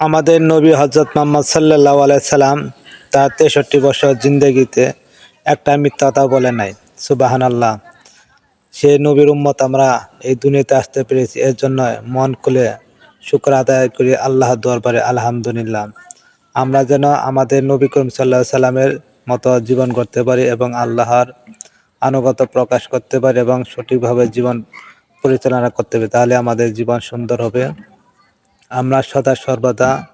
আমাদের নবী হজরত মোহাম্মদ সাল্লাহ সাল্লাম তার তেষট্টি বছর জিন্দগিতে একটা মিথ্যা কথা বলে নাই সুবাহান আল্লাহ সে নবীর উম্মত আমরা এই দুনিয়াতে আসতে পেরেছি, এর জন্য মন খুলে শুক্র আদায় করি আল্লাহর দরবারে, আলহামদুলিল্লাহ। আমরা যেন আমাদের নবী করিম সাল্লাহ সাল্লামের মতো জীবন করতে পারি এবং আল্লাহর আনুগত প্রকাশ করতে পারি এবং সঠিকভাবে জীবন পরিচালনা করতে পারি, তাহলে আমাদের জীবন সুন্দর হবে। আমরা সদা সর্বদা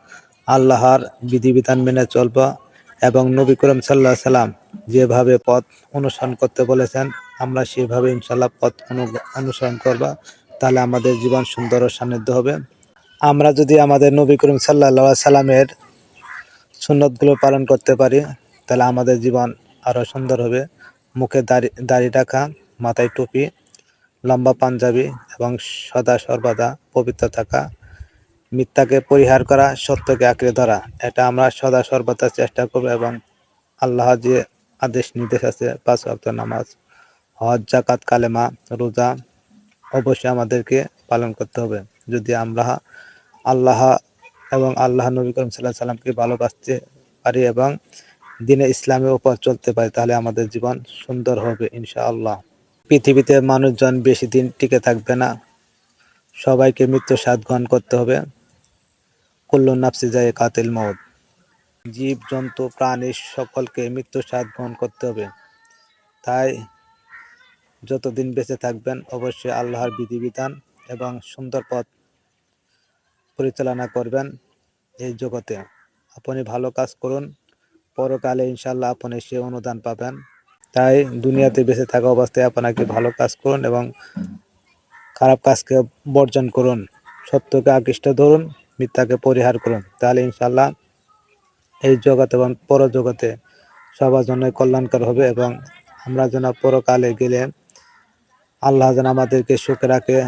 আল্লাহর বিধিবিধান মেনে চলব এবং নবী করিম সাল্লাহ সাল্লাম যেভাবে পথ অনুসরণ করতে বলেছেন, আমরা সেভাবে ইনশাল্লাহ পথ অনু- অনুসরণ করব। তাহলে আমাদের জীবন সুন্দর ও সান্নিধ্য হবে। আমরা যদি আমাদের নবী করিম সাল্লাহ সাল্লামের সুন্নতগুলো পালন করতে পারি, তাহলে আমাদের জীবন আরও সুন্দর হবে। মুখে দাড়ি দাড়ি রাখা মাথায় টুপি, লম্বা পাঞ্জাবি এবং সদা সর্বদা পবিত্র থাকা মিথ্যাকে পরিহার করা, সত্যকে আঁকড়ে ধরা, এটা আমরা সদা সর্বদা চেষ্টা করব এবং আল্লাহ যে আদেশ নির্দেশ আছে, পাঁচ ওয়াক্ত নামাজ, হজ জাকাত কালেমা, রোজা, অবশ্যই আমাদেরকে পালন করতে হবে। যদি আমরা আল্লাহ এবং আল্লাহ নবী করিম সাল্লাহ সাল্লামকে ভালোবাসতে পারি এবং দিনে ইসলামের উপর চলতে পারি, তাহলে আমাদের জীবন সুন্দর হবে ইনশাআল্লাহ। পৃথিবীতে মানুষজন বেশি দিন টিকে থাকবে না। সবাইকে মৃত্যু স্বাদ গ্রহণ করতে হবে। কুল্লু নাফসি যায় কাতিল মত জীব জন্তু প্রাণী সকলকে মৃত্যু স্বাদ গ্রহণ করতে হবে। তাই যতদিন বেঁচে থাকবেন, অবশ্যই আল্লাহর বিধিবিধান এবং সুন্দর পথ পরিচালনা করবেন এই জগতে। আপনি ভালো কাজ করুন, পরকালে ইনশাল্লাহ আপনি সে অনুদান পাবেন। তাই দুনিয়াতে বেঁচে থাকা অবস্থায় আপনাকে ভালো কাজ করুন এবং খারাপ কাজকে বর্জন করুন। সত্যকে আকৃষ্ট ধরুন মিথ্যাকে পরিহার করুন। তাহলে ইনশাল্লাহ এই জগৎ এবং পরজগতে সবার জন্য কল্যাণকর হবে এবং আমরা যেন পরকালে গেলে আল্লাহ যেন আমাদেরকে সুখে রাখে,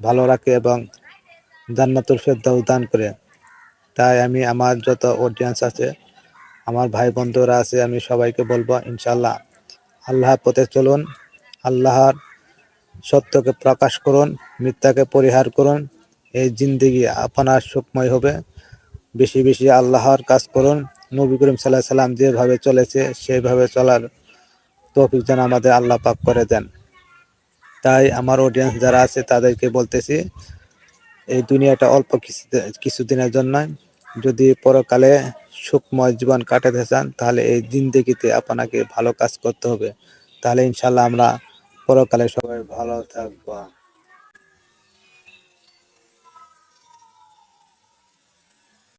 ভালো রাখে এবং জান্নাতুল ফেরদাউস দান করে। তাই আমি আমার যত অডিয়েন্স আছে, আমার ভাই বন্ধুরা আছে, আমি সবাইকে বলব ইনশাল্লাহ আল্লাহর পথে চলুন, আল্লাহর সত্যকে প্রকাশ করুন, মিথ্যাকে পরিহার করুন এই জিন্দিগি আপনার সুখময় হবে। বেশি বেশি আল্লাহর কাজ করুন। নবী করিম সাল্লাহ সাল্লাম যেভাবে চলেছে সেইভাবে চলার তৌফিক যেন আমাদের আল্লাহ পাক করে দেন। তাই আমার অডিয়েন্স যারা আছে, তাদেরকে বলতেছি, এই দুনিয়াটা অল্প কিছু কিছুদিনের জন্য। যদি পরকালে সুখময় জীবন কাটাতে চান, তাহলে এই জিন্দেগিতে আপনাকে ভালো কাজ করতে হবে। তাহলে ইনশাল্লাহ আমরা পরকালে সবাই ভালো থাকব।